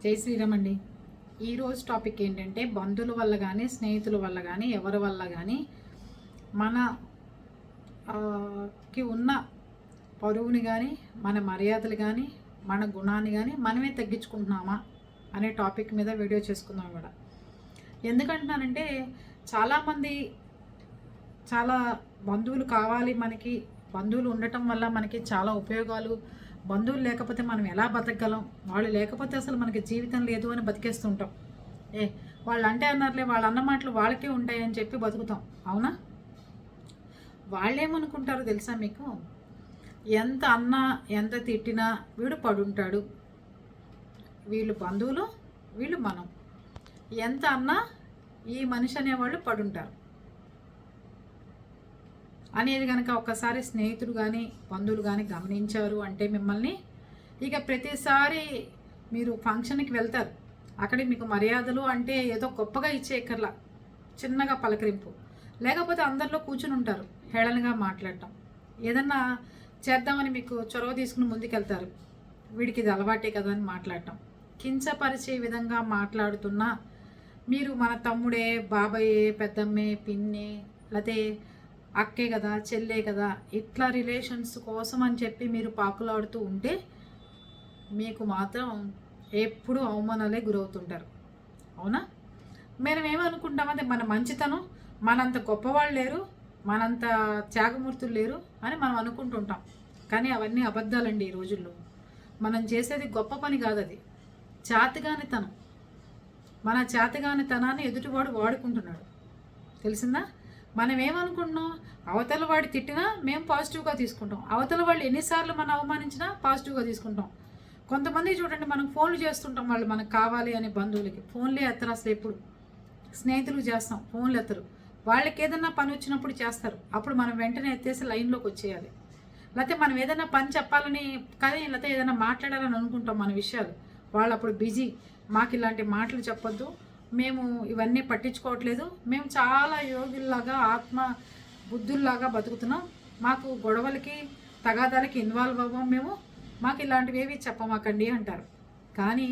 జై శ్రీరామ్ అండి ఈరోజు టాపిక్ ఏంటంటే బంధువుల వల్ల కానీ స్నేహితుల వల్ల కానీ ఎవరి వల్ల కానీ మన కి ఉన్న పరువుని కానీ మన మర్యాదలు కానీ మన గుణాన్ని కానీ మనమే తగ్గించుకుంటున్నామా అనే టాపిక్ మీద వీడియో చేసుకుందాం కూడా. ఎందుకంటున్నానంటే చాలామంది చాలా బంధువులు కావాలి మనకి బంధువులు ఉండటం వల్ల మనకి చాలా ఉపయోగాలు బంధువులు లేకపోతే మనం ఎలా బతకగలం? వాళ్ళు లేకపోతే అసలు మనకి జీవితం లేదు అని బతికేస్తుంటాం. ఏ వాళ్ళు అంటే అన్నారులే వాళ్ళ అన్న మాటలు వాళ్ళకే ఉంటాయని చెప్పి బతుకుతాం. అవునా? వాళ్ళేమనుకుంటారో తెలుసా మీకు? ఎంత అన్నా ఎంత తిట్టినా వీడు పడుంటాడు. వీళ్ళు బంధువులు వీళ్ళు మనం. ఎంత అన్నా ఈ మనిషి అనేవాళ్ళు పడుంటారు. అనేది కనుక ఒక్కసారి స్నేహితుడు కానీ బంధువులు కానీ గమనించారు అంటే మిమ్మల్ని ఇక ప్రతిసారి మీరు ఫంక్షన్కి వెళ్తారు. అక్కడ మీకు మర్యాదలు అంటే ఏదో గొప్పగా ఇచ్చే ఇచ్చేయక్కర్లా చిన్నగా పలకరింపు. లేకపోతే అందరిలో కూర్చుని ఉంటారు హేళనగా మాట్లాడటం. ఏదన్నా చేద్దామని మీకు చొరవ తీసుకుని ముందుకెళ్తారు. వీడికి ఇది అలవాటే కదా అని మాట్లాడటం. కించపరిచే విధంగా మాట్లాడుతున్నా మీరు మన తమ్ముడే బాబాయే పెద్దమ్మే పిన్నే లేకపోతే అక్కే కదా చెల్లే కదా ఇట్లా రిలేషన్స్ కోసం అని చెప్పి మీరు పాకులాడుతూ ఉంటే మీకు మాత్రం ఎప్పుడూ అవమానాలే గురవుతుంటారు. అవునా? మనం ఏమనుకుంటామంటే మన మంచితనం మనంత గొప్పవాళ్ళు లేరు మనంత త్యాగమూర్తులు లేరు అని మనం అనుకుంటుంటాం. కానీ అవన్నీ అబద్ధాలండి ఈ రోజుల్లో. మనం చేసేది గొప్ప పని కాదు అది చేతగానితనం మన చేతగానితనాన్ని ఎదుటివాడు వాడుకుంటున్నాడు. తెలిసిందా? మనం ఏమనుకుంటున్నాం అవతల వాడు తిట్టినా మేము పాజిటివ్గా తీసుకుంటాం. అవతల వాళ్ళు ఎన్నిసార్లు మనం అవమానించినా పాజిటివ్గా తీసుకుంటాం. కొంతమంది చూడండి మనం ఫోన్లు చేస్తుంటాం వాళ్ళు మనకు కావాలి అనే బంధువులకి. ఫోన్లే ఎత్తరు అసలు ఎప్పుడు. స్నేహితులు చేస్తాం ఫోన్లు ఎత్తరు. వాళ్ళకి ఏదన్నా పని వచ్చినప్పుడు చేస్తారు. అప్పుడు మనం వెంటనే ఎత్తేసి లైన్లోకి వచ్చేయాలి. లేకపోతే మనం ఏదైనా పని చెప్పాలని కానీ లేకపోతే ఏదైనా మాట్లాడాలని అనుకుంటాం మన విషయాలు. వాళ్ళు అప్పుడు బిజీ. మాకు ఇలాంటి మాటలు చెప్పొద్దు. మేము ఇవన్నీ పట్టించుకోవట్లేదు. మేము చాలా యోగుల్లాగా ఆత్మ బుద్ధుల్లాగా బతుకుతున్నాం. మాకు గొడవలకి తగాదాలకి ఇన్వాల్వ్ అవ్వం మేము. మాకు ఇలాంటివి ఏవి చెప్పమాకండి అంటారు. కానీ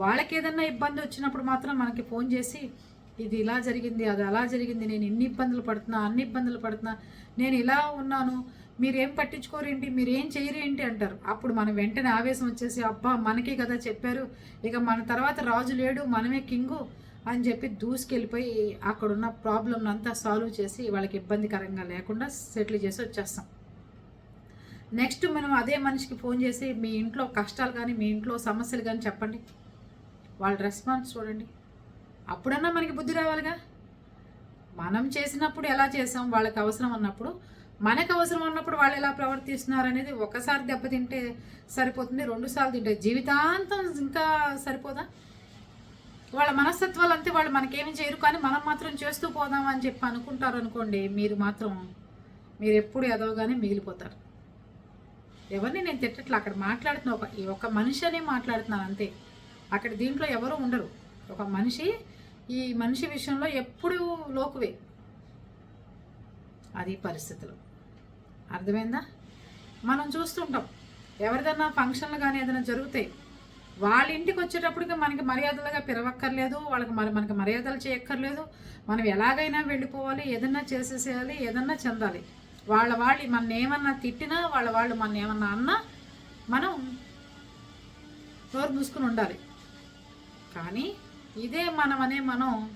వాళ్ళకి ఏదన్నా ఇబ్బంది వచ్చినప్పుడు మాత్రం మనకి ఫోన్ చేసి ఇది ఇలా జరిగింది అది అలా జరిగింది నేను ఇన్ని ఇబ్బందులు పడుతున్నా అన్ని ఇబ్బందులు పడుతున్నా నేను ఇలా ఉన్నాను మీరేం పట్టించుకోరేంటి మీరేం చేయరేంటి అంటారు. అప్పుడు మనం వెంటనే ఆవేశం వచ్చేసి అబ్బా మనకే కదా చెప్పారు. ఇక మన తర్వాత రాజు లేడు మనమే కింగు. అని చెప్పి దూసుకెళ్ళిపోయి అక్కడున్న ప్రాబ్లం అంతా సాల్వ్ చేసి వాళ్ళకి ఇబ్బందికరంగా లేకుండా సెటిల్ చేసి వచ్చేస్తాం. నెక్స్ట్ మనం అదే మనిషికి ఫోన్ చేసి మీ ఇంట్లో కష్టాలు కానీ మీ ఇంట్లో సమస్యలు కానీ చెప్పండి. వాళ్ళ రెస్పాన్స్ చూడండి. అప్పుడన్నా మనకి బుద్ధి రావాలిగా? మనం చేసినప్పుడు ఎలా చేసాం? వాళ్ళకి అవసరం అన్నప్పుడు మనకు అవసరం ఉన్నప్పుడు వాళ్ళు ఎలా ప్రవర్తిస్తున్నారు అనేది ఒకసారి దెబ్బతింటే సరిపోతుంది రెండుసార్లు తింటే. జీవితాంతం ఇంకా సరిపోదా? వాళ్ళ మనస్తత్వాలు అంతే వాళ్ళు మనకేమి చేయరు కానీ మనం మాత్రం చేస్తూ పోదాం అని చెప్పి అనుకుంటారు అనుకోండి మీరు మాత్రం మీరు ఎప్పుడు ఎదవగానే మిగిలిపోతారు. ఎవరిని నేను తిట్టట్లా? అక్కడ మాట్లాడుతున్నా ఒక ఈ ఒక మనిషి అనే మాట్లాడుతున్నాను అంతే. అక్కడ దీంట్లో ఎవరు ఉండరు. ఒక మనిషి ఈ మనిషి విషయంలో ఎప్పుడు లోకువే. అది పరిస్థితులు. అర్థమైందా? మనం చూస్తుంటాం. ఎవరిదన్నా ఫంక్షన్లు కానీ ఏదైనా జరుగుతాయి వాళ్ళ ఇంటికి వచ్చేటప్పటికి మనకి మర్యాదలుగా పిలవక్కర్లేదు వాళ్ళకి మరి మనకి మర్యాదలు చేయక్కర్లేదు. మనం ఎలాగైనా వెళ్ళిపోవాలి ఏదన్నా చేసేసేయాలి ఏదన్నా చెందాలి. వాళ్ళ వాళ్ళు మన ఏమన్నా తిట్టినా వాళ్ళ వాళ్ళు మన ఏమన్నా అన్నా మనం నోరు మూసుకుని ఉండాలి. కానీ ఇదే మనమనే మనం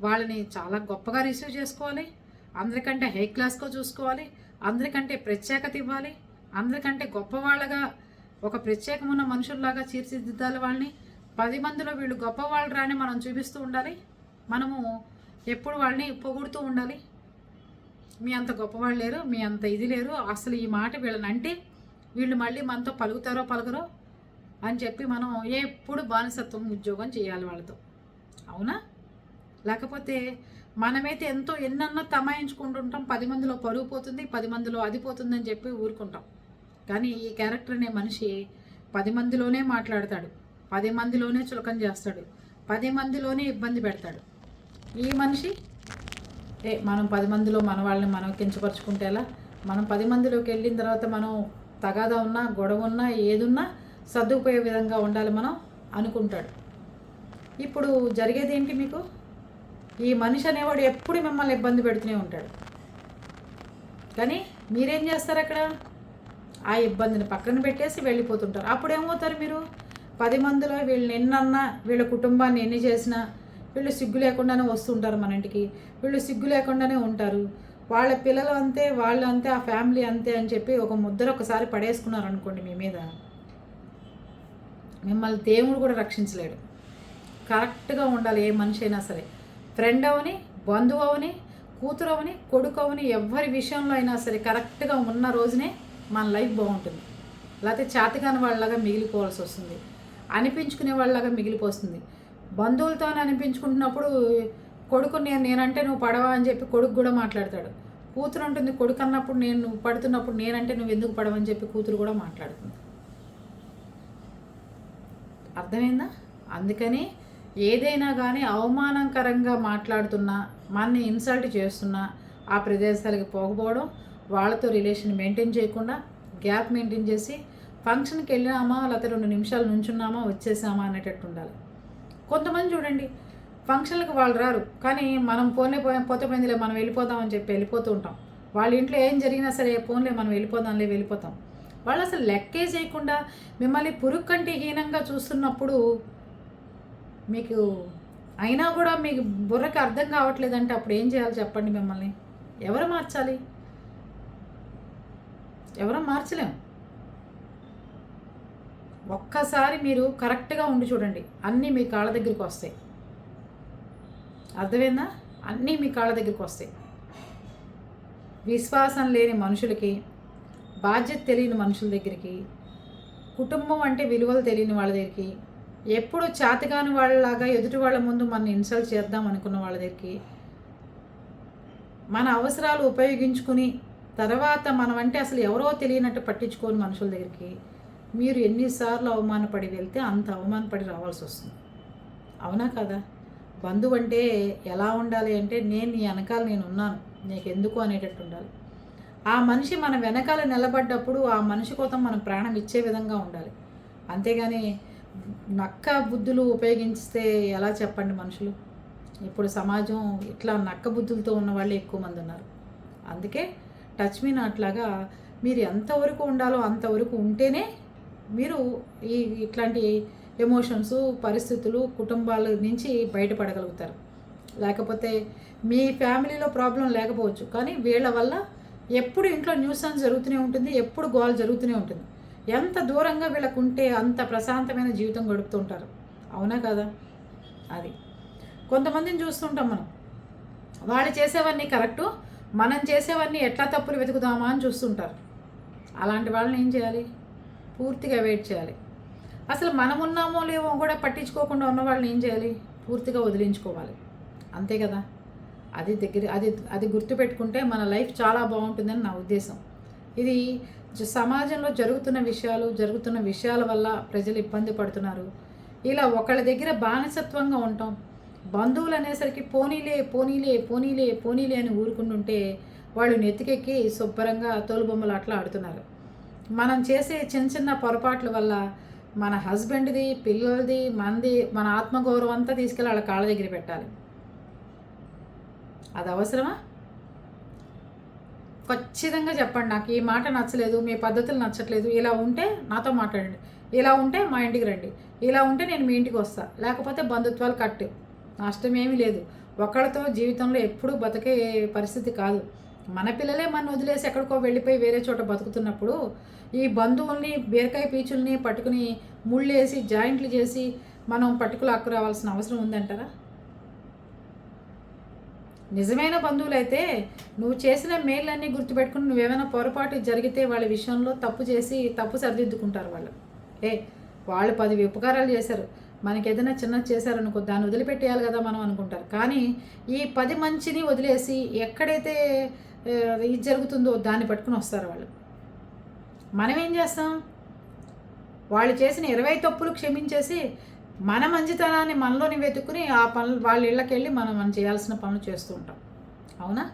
వాళ్ళని చాలా గొప్పగా రిసీవ్ చేసుకోవాలి. అందరికంటే హై క్లాస్గా చూసుకోవాలి. అందరికంటే ప్రత్యేకత ఇవ్వాలి. అందరికంటే గొప్పవాళ్ళగా ఒక ప్రత్యేకమైన మనుషుల్లాగా తీర్చిదిద్దాలి వాళ్ళని. పది మందిలో వీళ్ళు గొప్పవాళ్ళు రాని మనం చూపిస్తూ ఉండాలి. మనము ఎప్పుడు వాళ్ళని పొగుడుతూ ఉండాలి. మీ అంత గొప్పవాళ్ళు లేరు మీ అంత ఇది లేరు. అసలు ఈ మాట వీళ్ళని అంటే వీళ్ళు మళ్ళీ మనతో పలుకుతారో పలుకరో అని చెప్పి మనం ఎప్పుడు బానిసత్వం ఉద్యోగం చేయాలి వాళ్ళతో. అవునా? లేకపోతే మనమైతే ఎంతో ఎన్నన్నా తమాయించుకుంటుంటాం. పది మందిలో పరుగు పోతుంది పది మందిలో అది పోతుందని చెప్పి ఊరుకుంటాం. కానీ ఈ క్యారెక్టర్ అనే మనిషి పది మందిలోనే మాట్లాడతాడు పది మందిలోనే చులకం చేస్తాడు పది మందిలోనే ఇబ్బంది పెడతాడు. ఈ మనిషి ఏ మనం పది మందిలో మన వాళ్ళని మనం కించపరుచుకుంటే ఎలా? మనం పది మందిలోకి వెళ్ళిన తర్వాత మనం తగాదా ఉన్నా గొడవ ఉన్నా ఏదున్నా సర్దుకుపోయే విధంగా ఉండాలి మనం అనుకుంటాడు. ఇప్పుడు జరిగేది ఏంటి మీకు? ఈ మనిషి అనేవాడు ఎప్పుడు మిమ్మల్ని ఇబ్బంది పెడుతూనే ఉంటాడు. కానీ మీరేం చేస్తారు అక్కడ? ఆ ఇబ్బందిని పక్కన పెట్టేసి వెళ్ళిపోతుంటారు. అప్పుడు ఏమవుతారు మీరు? పది మందిలో వీళ్ళు నిన్నన్నా వీళ్ళ కుటుంబాన్ని ఎన్ని చేసినా వీళ్ళు సిగ్గు లేకుండానే వస్తుంటారు మన ఇంటికి. వీళ్ళు సిగ్గు లేకుండానే ఉంటారు. వాళ్ళ పిల్లలు అంతే వాళ్ళు అంతే ఆ ఫ్యామిలీ అంతే అని చెప్పి ఒక ముద్దరు ఒకసారి పడేసుకున్నారు అనుకోండి మీ మీద. మిమ్మల్ని దేవుడు కూడా రక్షించలేడు. కరెక్ట్గా ఉండాలి ఏ మనిషి అయినా సరే. ఫ్రెండ్ అవని బంధువు అవని కూతురు అవని కొడుకు అవని ఎవరి విషయంలో అయినా సరే కరెక్ట్గా ఉన్న రోజునే మన లైఫ్ బాగుంటుంది. లేకపోతే చేతకాని వాళ్ళలాగా మిగిలిపోవాల్సి వస్తుంది. అనిపించుకునే వాళ్ళలాగా మిగిలిపోతుంది బంధువులతో అనిపించుకుంటున్నప్పుడు కొడుకు నేను నేనంటే నువ్వు పడవా అని చెప్పి కొడుకు కూడా మాట్లాడతాడు. కూతురు ఉంటుంది కొడుకు అన్నప్పుడు నేను నువ్వు పడుతున్నప్పుడు నేనంటే నువ్వు ఎందుకు పడవని చెప్పి కూతురు కూడా మాట్లాడుతుంది. అర్థమైందా? అందుకని ఏదైనా కానీ అవమానకరంగా మాట్లాడుతున్నా మనని ఇన్సల్ట్ చేస్తున్నా ఆ ప్రదేశాలకి పోకపోవడం వాళ్ళతో రిలేషన్ మెయింటైన్ చేయకుండా గ్యాప్ మెయింటైన్ చేసి ఫంక్షన్కి వెళ్ళినామా లేకపోతే రెండు నిమిషాలు నుంచున్నామా వచ్చేసామా అనేటట్టు ఉండాలి. కొంతమంది చూడండి ఫంక్షన్లకు వాళ్ళు రారు. కానీ మనం ఫోన్లే పోయా పోతే పోయిందిలే మనం వెళ్ళిపోదామని చెప్పి వెళ్ళిపోతూ ఉంటాం. వాళ్ళ ఇంట్లో ఏం జరిగినా సరే ఫోన్లే మనం వెళ్ళిపోదాంలే వెళ్ళిపోతాం. వాళ్ళు అసలు లెక్కే చేయకుండా మిమ్మల్ని పురుగు కంటే హీనంగా చూస్తున్నప్పుడు మీకు అయినా కూడా మీకు బుర్రకి అర్థం కావట్లేదంటే అప్పుడు ఏం చేయాలి చెప్పండి మిమ్మల్ని? ఎవరు మార్చాలి? ఎవరో మార్చలేం. ఒక్కసారి మీరు కరెక్ట్గా ఉండి చూడండి. అన్నీ మీ కాళ్ళ దగ్గరికి వస్తాయి. అర్థమైందా? అన్నీ మీ కాళ్ళ దగ్గరికి వస్తాయి. విశ్వాసం లేని మనుషులకి బాధ్యత తెలియని మనుషుల దగ్గరికి కుటుంబం అంటే విలువలు తెలియని వాళ్ళ దగ్గరికి ఎప్పుడు చేతగాని వాళ్ళలాగా ఎదుటి వాళ్ళ ముందు మనం ఇన్సల్ట్ చేద్దాం అనుకున్న వాళ్ళ దగ్గరికి మన అవసరాలు ఉపయోగించుకుని తర్వాత మనం అంటే అసలు ఎవరో తెలియనట్టు పట్టించుకోని మనుషుల దగ్గరికి మీరు ఎన్నిసార్లు అవమానపడి వెళ్తే అంత అవమానపడి రావాల్సి వస్తుంది. అవునా కదా? బంధువు అంటే ఎలా ఉండాలి అంటే నేను నీ వెనకాల నేను ఉన్నాను నీకు ఎందుకు అనేటట్టు ఉండాలి. ఆ మనిషి మన వెనకాల నిలబడ్డప్పుడు ఆ మనిషి కోసం మనం ప్రాణం ఇచ్చే విధంగా ఉండాలి. అంతేగాని నక్క బుద్ధులు ఉపయోగిస్తే ఎలా చెప్పండి మనుషులు? ఇప్పుడు సమాజం ఇట్లా నక్క బుద్ధులతో ఉన్న వాళ్ళు ఎక్కువ మంది ఉన్నారు. అందుకే టచ్ మీ నాట్లాగా మీరు ఎంతవరకు ఉండాలో అంతవరకు ఉంటేనే మీరు ఈ ఇట్లాంటి ఎమోషన్స్ పరిస్థితులు కుటుంబాల నుంచి బయటపడగలుగుతారు. లేకపోతే మీ ఫ్యామిలీలో ప్రాబ్లం లేకపోవచ్చు. కానీ వీళ్ళ వల్ల ఎప్పుడు ఇంట్లో న్యూసెన్స్ జరుగుతూనే ఉంటుంది ఎప్పుడు గోల్ జరుగుతూనే ఉంటుంది. ఎంత దూరంగా వీళ్ళకు ఉంటే అంత ప్రశాంతమైన జీవితం గడుపుతుంటారు అవునా కదా? అది. కొంతమందిని చూస్తుంటాం మనం. వాళ్ళు చేసేవన్నీ కరెక్టు మనం చేసేవన్నీ ఎట్లా తప్పులు వెతుకుదామా అని చూస్తుంటారు. అలాంటి వాళ్ళని ఏం చేయాలి? పూర్తిగా వెయిట్ చేయాలి. అసలు మనం ఉన్నామో లేవో కూడా పట్టించుకోకుండా ఉన్న వాళ్ళని ఏం చేయాలి? పూర్తిగా వదిలించుకోవాలి. అంతే కదా? అది దగ్గర అది అది గుర్తుపెట్టుకుంటే మన లైఫ్ చాలా బాగుంటుందని నా ఉద్దేశం. ఇది సమాజంలో జరుగుతున్న విషయాలు జరుగుతున్న విషయాల వల్ల ప్రజలు ఇబ్బంది పడుతున్నారు. ఇలా ఒకళ్ళ దగ్గర బానిసత్వంగా ఉంటాం. బంధువులు అనేసరికి పోనీలే పోనీలే పోనీలే పోనీలే అని ఊరుకుంటుంటే వాళ్ళు నెత్తికెక్కి శుభ్రంగా తోలుబొమ్మలు అట్లా ఆడుతున్నారు. మనం చేసే చిన్న చిన్న పొరపాట్ల వల్ల మన హస్బెండ్ది పిల్లలది మనది మన ఆత్మగౌరవం అంతా తీసుకెళ్ళి వాళ్ళ కాళ్ళ దగ్గర పెట్టాలి. అది అవసరమా? ఖచ్చితంగా చెప్పండి. నాకు ఈ మాట నచ్చలేదు మీ పద్ధతులు నచ్చట్లేదు. ఇలా ఉంటే నాతో మాట్లాడండి. ఇలా ఉంటే మా ఇంటికి రండి. ఇలా ఉంటే నేను మీ ఇంటికి వస్తా. లేకపోతే బంధుత్వాలు కట్టు. నష్టం ఏమీ లేదు. ఒకళ్ళతో జీవితంలో ఎప్పుడూ బతికే పరిస్థితి కాదు. మన పిల్లలే మన వదిలేసి ఎక్కడికో వెళ్ళిపోయి వేరే చోట బతుకుతున్నప్పుడు ఈ బంధువుల్ని బీరకాయ పీచుల్ని పట్టుకుని ముళ్ళేసి జాయింట్లు చేసి మనం పట్టుకులు అక్కు రావాల్సిన అవసరం ఉందంటారా? నిజమైన బంధువులైతే నువ్వు చేసిన మేళ్ళన్నీ గుర్తుపెట్టుకుని నువ్వేమైనా పొరపాటు జరిగితే వాళ్ళ విషయంలో తప్పు చేసి తప్పు సరిదిద్దుకుంటారు వాళ్ళు. ఏ వాళ్ళు పది ఉపకారాలు చేశారు. మనకి ఏదైనా చిన్న చేశారనుకో దాన్ని వదిలిపెట్టేయాలి కదా మనం అనుకుంటారు. కానీ ఈ పది మంచిని వదిలేసి ఎక్కడైతే ఇది జరుగుతుందో దాన్ని పట్టుకుని వస్తారు వాళ్ళు. మనం ఏం చేస్తాం? వాళ్ళు చేసిన ఇరవై తప్పులు క్షమించేసి మన మంచితనాన్ని మనలోని వెతుక్కుని ఆ పనులు వాళ్ళ ఇళ్ళకి వెళ్ళి మనం మనం చేయాల్సిన పనులు చేస్తూ ఉంటాం. అవునా?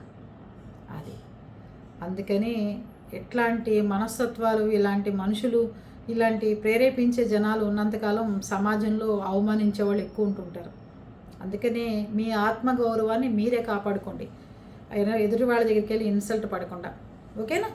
అది. అందుకని ఎట్లాంటి మనస్తత్వాలు ఇలాంటి మనుషులు ఇలాంటి ప్రేరేపించే జనాలు ఉన్నంతకాలం సమాజంలో అవమానించే వాళ్ళు ఎక్కువ ఉంటుంటారు. అందుకనే మీ ఆత్మగౌరవాన్ని మీరే కాపాడుకోండి. అయినా ఎదుటి వాళ్ళ దగ్గరికి వెళ్ళి ఇన్సల్ట్ పడకుండా. ఓకేనా?